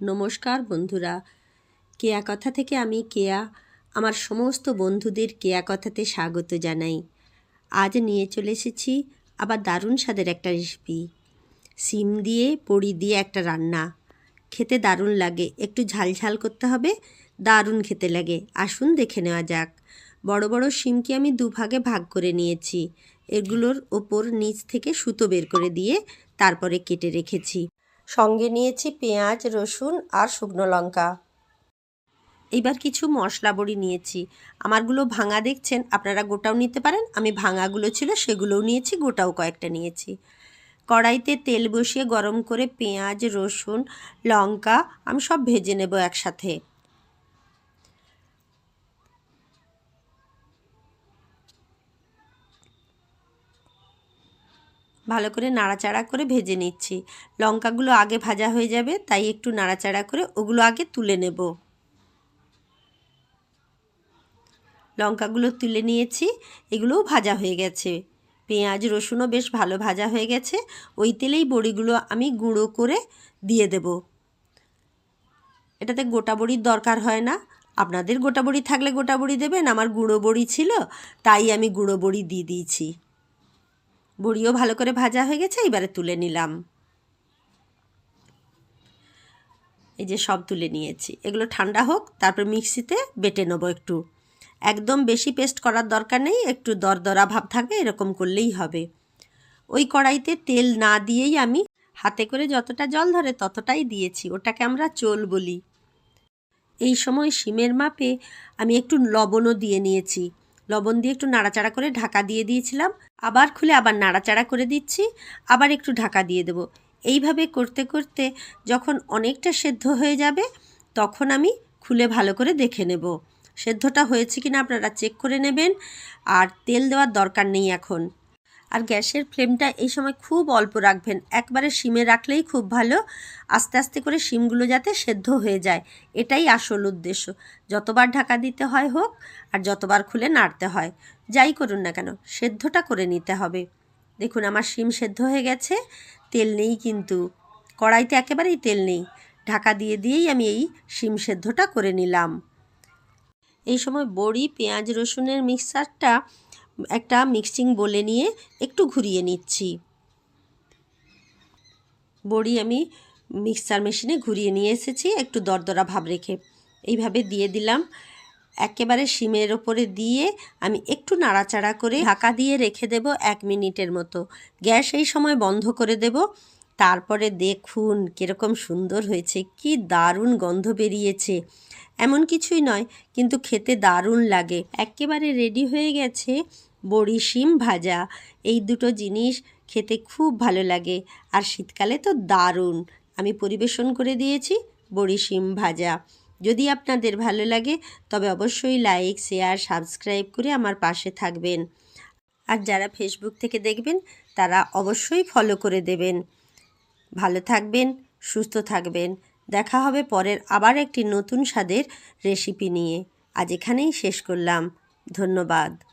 নমস্কার বন্ধুরা। কেয়া কথা থেকে আমি কেয়া, আমার সমস্ত বন্ধুদের কেয়া কথাতে স্বাগত জানাই। আজ নিয়ে চলে এসেছি আবার দারুণ স্বাদের একটা রেসিপি সিম দিয়ে পড়ি দিয়ে একটা রান্না। খেতে দারুণ লাগে, একটু ঝাল ঝাল করতে হবে, দারুণ খেতে লাগে। আসুন দেখে নেওয়া যাক। বড় বড় শিমকে আমি দুভাগে ভাগ করে নিয়েছি। এগুলোর ওপর নিচ থেকে সুতো বের করে দিয়ে তারপরে কেটে রেখেছি। সঙ্গে নিয়েছি পেঁয়াজ, রসুন আর শুকনো লঙ্কা। এবার কিছু মশলা বড়ি নিয়েছি। আমারগুলো ভাঙা দেখছেন, আপনারা গোটাও নিতে পারেন। আমি ভাঙাগুলো ছিল, সেগুলোও নিয়েছি, গোটাও কয়েকটা নিয়েছি। কড়াইতে তেল বসিয়ে গরম করে পেঁয়াজ, রসুন, লঙ্কা, আমি সব ভেজে নেব একসাথে। ভালো করে নাড়াচাড়া করে ভেজে নিচ্ছি। লঙ্কাগুলো আগে ভাজা হয়ে যাবে, তাই একটু নাড়াচাড়া করে ওগুলো আগে তুলে নেব। লঙ্কাগুলো তুলে নিয়েছি, এগুলোও ভাজা হয়ে গেছে। পেঁয়াজ, রসুনও বেশ ভালো ভাজা হয়ে গেছে। ওই তেলেই বড়িগুলো আমি গুঁড়ো করে দিয়ে দেব। এটাতে গোটা বড়ির দরকার হয় না। আপনাদের গোটা বড়ি থাকলে গোটা বড়ি দেবেন, আমার গুঁড়ো বড়ি ছিল, তাই আমি গুঁড়ো বড়ি দিয়ে দিয়েছি। বড়িও ভালো করে ভাজা হয়ে গেছে, এবারে তুলে নিলাম। এই যে সব তুলে নিয়েছি। এগুলো ঠান্ডা হোক, তারপর মিক্সিতে বেটে নেব একটু। একদম বেশি পেস্ট করার দরকার নেই, একটু দরদরা ভাব থাকবে, এরকম করলেই হবে। ওই কড়াইতে তেল না দিয়েই আমি হাতে করে যতটা জল ধরে ততটাই দিয়েছি, ওটাকে আমরা চোল বলি। এই সময় শিমের মাপে আমি একটু লবণও দিয়ে নিয়েছি। লবণ দিয়ে একটু নাড়াচাড়া করে ঢাকা দিয়ে দিয়েছিলাম। আবার খুলে আবার নাড়াচাড়া করে দিচ্ছি। আবার একটু ঢাকা দিয়ে দেব। এইভাবে করতে করতে যখন অনেকটা সেদ্ধ হয়ে যাবে, তখন আমি খুলে ভালো করে দেখে নেব। সেদ্ধটা হয়েছে কিনা আপনারা চেক করে নেবেন। আর তেল দেওয়ার দরকার নেই এখন। আর গ্যাসের ফ্লেমটা এই সময় খুব অল্প রাখবেন। একবারে সিমে রাখলেই খুব ভালো। আস্তে আস্তে করে শিমগুলো যাতে সেদ্ধ হয়ে যায়। এটাই আসল উদ্দেশ্য। যতবার ঢাকা দিতে হয় হোক আর যতবার খুলে নাড়তে হয়। যাই করুন না কেন, সেদ্ধটা করে নিতে হবে। দেখুন আমার সিম সেদ্ধ হয়ে গেছে। তেল নেই কিন্তু। কড়াইতে একেবারেই তেল নেই। ঢাকা দিয়ে দিয়েই আমি এই সিম সেদ্ধটা করে নিলাম। এই সময় বড়ি, পেঁয়াজ, রসুনের মিক্সারটা একটা মিক্সিং বলে নিয়ে একটু ঘুরিয়ে নিচ্ছি। বড়ি আমি মিক্সার মেশিনে ঘুরিয়ে নিয়ে এসেছি, একটু দরদরা ভাব রেখে। এইভাবে দিয়ে দিলাম। একেবারে শিমের ওপরে দিয়ে আমি একটু নাড়াচাড়া করে ঢাকা দিয়ে রেখে দেব এক মিনিটের মতো। গ্যাস এই সময় বন্ধ করে দেব। তারপরে দেখুন কীরকম সুন্দর হয়েছে, কি দারুণ গন্ধ বেরিয়েছে। এমন কিছুই নয়, কিন্তু খেতে দারুণ লাগে। একেবারে রেডি হয়ে গেছে বড়ি শিম ভাজা। এই দুটো জিনিস খেতে খুব ভালো লাগে, আর শীতকালে তো দারুণ। আমি পরিবেশন করে দিয়েছি বড়ি শিম ভাজা। যদি আপনাদের ভালো লাগে, তবে অবশ্যই লাইক শেয়ার সাবস্ক্রাইব করে আমার পাশে থাকবেন। আর যারা ফেসবুক থেকে দেখবেন, তারা অবশ্যই ফলো করে দেবেন। ভালো থাকবেন, সুস্থ থাকবেন। দেখা হবে পরের আবার একটি নতুন স্বাদের রেসিপি নিয়ে। আজ এখানেই শেষ করলাম। ধন্যবাদ।